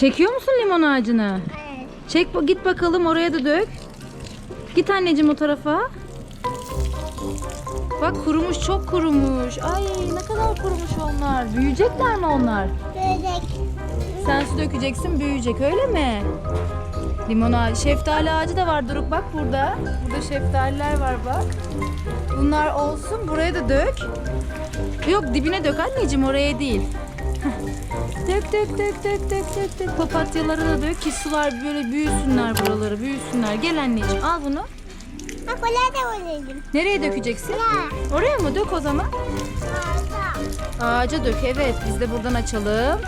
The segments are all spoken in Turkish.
Çekiyor musun limon ağacını? Evet. Çek git bakalım oraya da dök. Git anneciğim o tarafa. Bak kurumuş çok kurumuş. Ay ne kadar kurumuş onlar. Büyüyecekler mi onlar? Börek. Sen su dökeceksin büyüyecek öyle mi? Limon ağacı, şeftali ağacı da var Doruk bak burada. Burada şeftaliler var bak. Bunlar olsun buraya da dök. Yok dibine dök anneciğim oraya değil. Dök dök dök dök dök dök. Papatyaları da dök ki sular böyle büyüsünler buraları büyüsünler. Gel anneciğim al bunu. Ha kolay da oynayayım. Nereye dökeceksin? Ya. Oraya mı dök o zaman? Ağza. Ağaca dök evet biz de buradan açalım.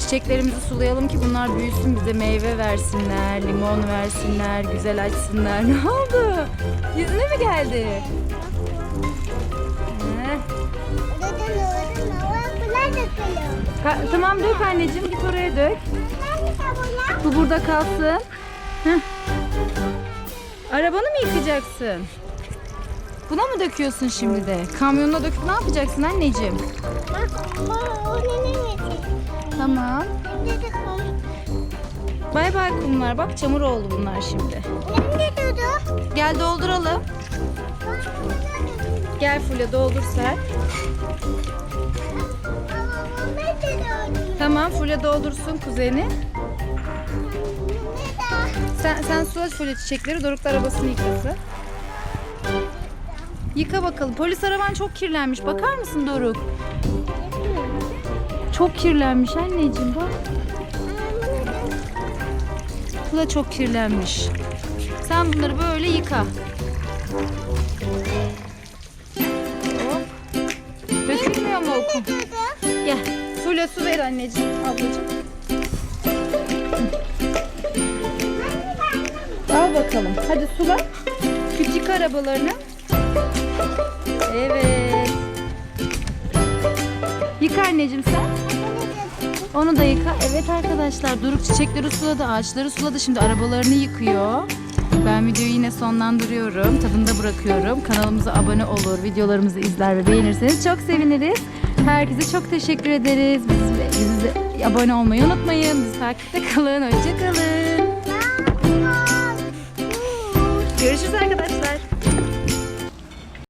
Çiçeklerimizi sulayalım ki bunlar büyüsün bize meyve versinler, limon versinler, güzel açsınlar. Ne oldu? Yüzüne mi geldi? Ka- tamam dök anneciğim git oraya dök. Bu burada kalsın. Heh. Arabanı mı yıkacaksın? Buna mı döküyorsun şimdi de? Kamyonuna döküp ne yapacaksın anneciğim? Tamam. Bay bay kumlar. Bak çamur oldu bunlar şimdi. Gel dolduralım. Gel Fulya doldur sen. Tamam Fulya doldursun kuzeni. Sen, sen sula Fulya çiçekleri Doruk arabasını yıkasın. Yıka bakalım. Polis araban çok kirlenmiş. Bakar mısın Doruk? Çok kirlenmiş anneciğim bak. Bu çok kirlenmiş. Sen bunları böyle yıka. Hop. Dökülmüyor mu o kum? Durdu. Gel. Fulya su ver anneciğim. Ablacığım. Al bakalım. Hadi sula. Küçük arabalarını. Evet. Yıka anneciğim sen. Onu da yıka. Evet arkadaşlar Doruk çiçekleri suladı, ağaçları suladı. Şimdi arabalarını yıkıyor. Ben videoyu yine sonlandırıyorum. Tadında bırakıyorum. Kanalımıza abone olur, videolarımızı izler ve beğenirseniz çok seviniriz. Herkese çok teşekkür ederiz. Bizi, bizi abone olmayı unutmayın. Bizi takipte kalın. Hoşçakalın. Görüşürüz arkadaşlar.